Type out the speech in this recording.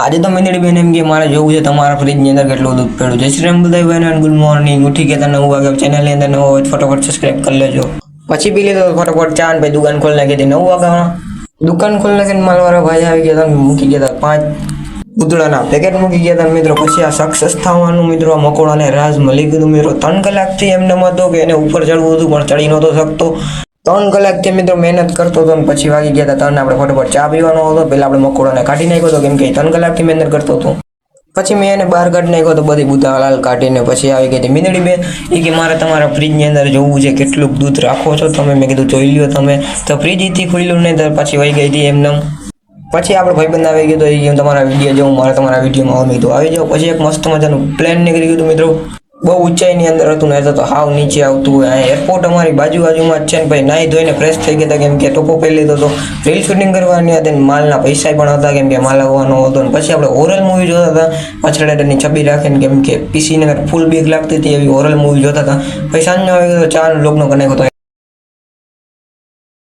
આજે તો મંદિર બેન એમ કે મારે જોવું છે તમારા ફ્રીજની અંદર કેટલું દૂધ પડ્યું. જય શ્રી રામ બધા ભાઈ ગુડ મોર્નિંગ ઉઠી ગયા નવું વાગે ચેનલની અંદર નવો તો સબસ્ક્રાઈબ કરી લેજો. પછી પી લીધો ફટોફટ ચા ને પછી દુકાન ખોલી નાખી હતી. નવ વાગે દુકાન ખોલી નાખીને માલવાળા ભાઈ આવી ગયા હતા મૂકી ગયા હતા. પાંચ પૂતળાના પેકેટ મૂકી ગયા હતા મિત્રો. પછી આ સક્સેસ થવાનું મિત્રો મકોડાને રાજ મળી ગયું મિત્રો. ત્રણ કલાકથી એમને હતો કે એને ઉપર ચડવું હતું, પણ ચડી નહોતો શકતો. ત્રણ કલાક તે મિત્રો મહેનત કરતો હતો અને પછી વાગી ગયા હતા ત્રણ આપણે ફટાફટ ચા પીવાનો હતો પહેલાં આપણે મકોડાને કાઢી નાખ્યો હતો કેમ કે ત્રણ કલાકથી મહેનત કરતો હતો. પછી મેં એને બહાર કાઢી નાખ્યો તો બધી બુધા લાલ કાઢીને પછી આવી ગઈ હતી મીંદડી બેન. એ કે મારે તમારા ફ્રીજની અંદર જોવું છે, કેટલું દૂધ રાખો છો તમે? મેં કીધું, જોઈ લ્યો તમે. તો ફ્રીજથી ખુલ્લું નહીં, તો પછી વહી ગઈ હતી એમને પછી આપણે ભાઈબંધ આવી ગયો તો એ તમારા વીડિયો જોઉં, મારે તમારા વિડીયોમાં આવું કીધું આવી જાઓ. પછી એક મસ્ત મજાનું પ્લેન નીકળી ગયું હતું મિત્રો. બહુ ઊંચાઈની અંદર હતું ને તો હાવ નીચે આવતું હોય. અહીંયા એરપોર્ટ અમારી બાજુ બાજુમાં જ છે ને ભાઈ, નાહી ધોઈને ફ્રેશ થઈ ગયા કેમ કે ટોપો પહેરી લીધો હતો. રીલ શૂટિંગ કરવાની હતી માલના પૈસા પણ હતા કેમ કે માલ આવવાનો હતો ને પછી આપણે ઓરલ મૂવી જોતા હતા. પાછળ છબી રાખીને કેમ કે પીસીને ફૂલ બીક લાગતી હતી એવી ઓરલ મૂવી જોતા હતા. પછી સાંજનો આવી ગયો ચા લોગનો કરી હતો